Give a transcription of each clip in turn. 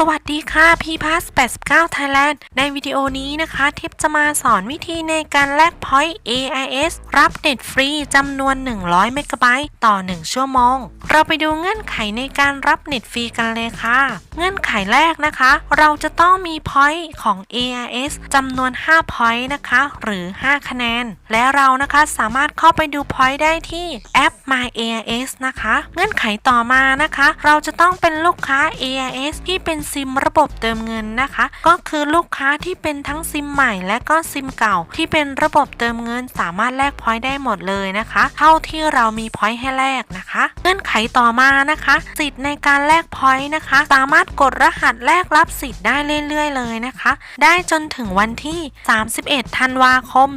สวัสดีค่ะพี่พัส89 Thailand ในวิดีโอนี้นะคะทิปจะมาสอนวิธีในการแลก point AIS รับเน็ตฟรีจำนวน 100 เมกะไบต์ต่อ 1 ชั่วโมง เราไปดูเงื่อนไขในการรับเน็ตฟรีกันเลยค่ะ เงื่อนไขแรกนะคะ เราจะต้องมี point ของ AIS จำนวน 5 point นะคะ หรือ 5 คะแนน และเรานะคะสามารถเข้าไปดู point ได้ที่แอป My AIS นะคะ เงื่อนไขต่อมานะคะ เราจะต้องเป็นลูกค้า AIS ที่เป็นซิมระบบเติมเงินนะคะ ก็คือลูกค้าที่เป็นทั้งซิมใหม่และก็ซิมเก่า ที่เป็นระบบเติมเงินสามารถแลกพอยต์ได้หมดเลยนะคะ เท่าที่เรามีพอยต์ให้แลกนะคะ เงื่อนไขต่อมานะคะสิทธิ์ในการแลกพอยต์นะคะ สามารถกดรหัสแลกรับสิทธิ์ได้เรื่อยๆ เลยนะคะ ได้จนถึงวันที่ 31 ธันวาคม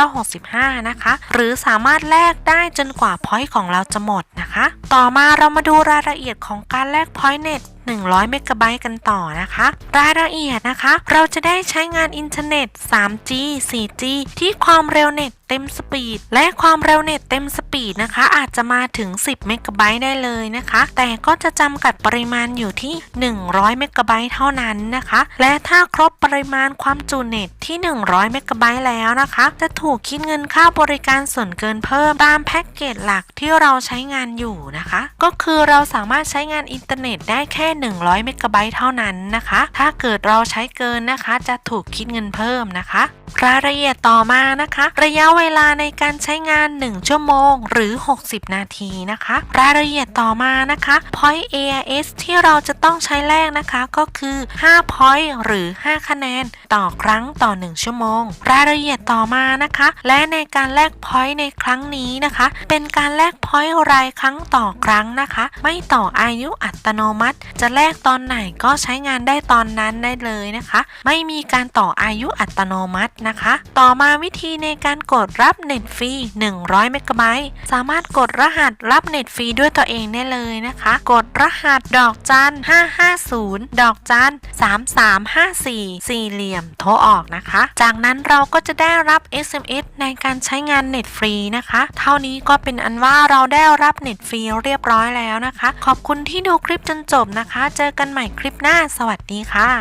2565 นะคะ หรือสามารถแลกได้จนกว่าพอยต์ของเราจะหมดนะคะ ต่อมาเรามาดูรายละเอียดของการแลกพอยต์เน็ต100 เมกะไบต์กันต่อนะคะ รายละเอียดนะคะ เราจะได้ใช้งานอินเทอร์เน็ต 3G 4G ที่ความเร็วเน็ต เต็มสปีด และความเร็วเน็ตเต็มสปีดนะคะ อาจจะมาถึง 10 เมกะไบต์ได้เลยนะคะ แต่ก็จะจำกัดปริมาณอยู่ที่ 100 เมกะไบต์เท่านั้นนะคะ และถ้าครบปริมาณความจุเน็ตที่ 100 เมกะไบต์แล้วนะคะ จะถูกคิดเงินค่าบริการส่วนเกินเพิ่มตามแพ็กเกจหลักที่เราใช้งานอยู่นะคะ ก็คือเราสามารถใช้งานอินเทอร์เน็ตได้แค่ 100 เมกะไบต์เท่านั้นนะคะ ถ้าเกิดเราใช้เกินนะคะ จะถูกคิดเงินเพิ่มนะคะ รายละเอียดต่อมานะคะ ระยะเววลาในการใช้งาน 1 ชั่วโมงหรือ 60 นาทีนะคะ รายละเอียดต่อมานะคะ point AIS ที่เราจะต้องใช้แลกนะคะก็คือ 5 point หรือ 5 คะแนน ต่อครั้งต่อ 1 ชั่วโมง รายละเอียดต่อมานะคะ และในการแลก point ในครั้งนี้นะคะ เป็นการแลก point รายครั้งต่อครั้งนะคะ ไม่ต่ออายุอัตโนมัติ จะแลกตอนไหนก็ใช้งานได้ตอนนั้นได้เลยนะคะ ไม่มีการต่ออายุอัตโนมัตินะคะ ต่อมาวิธีในการกดดรับเน็ตฟรี 100 เมกะไบต์สามารถกดรหัสรับเน็ตฟรีด้วยตัวเองได้เลยนะคะ กดรหัสดอกจัน 550 ดอกจัน 3354 สี่เหลี่ยม โทรออกนะคะ จากนั้นเราก็จะได้รับ SMS ในการใช้งานเน็ตฟรีนะคะ เท่านี้ก็เป็นอันว่าเราได้รับเน็ตฟรีเรียบร้อยแล้วนะคะ ขอบคุณที่ดูคลิปจนจบนะคะ เจอกันใหม่คลิปหน้า สวัสดีค่ะ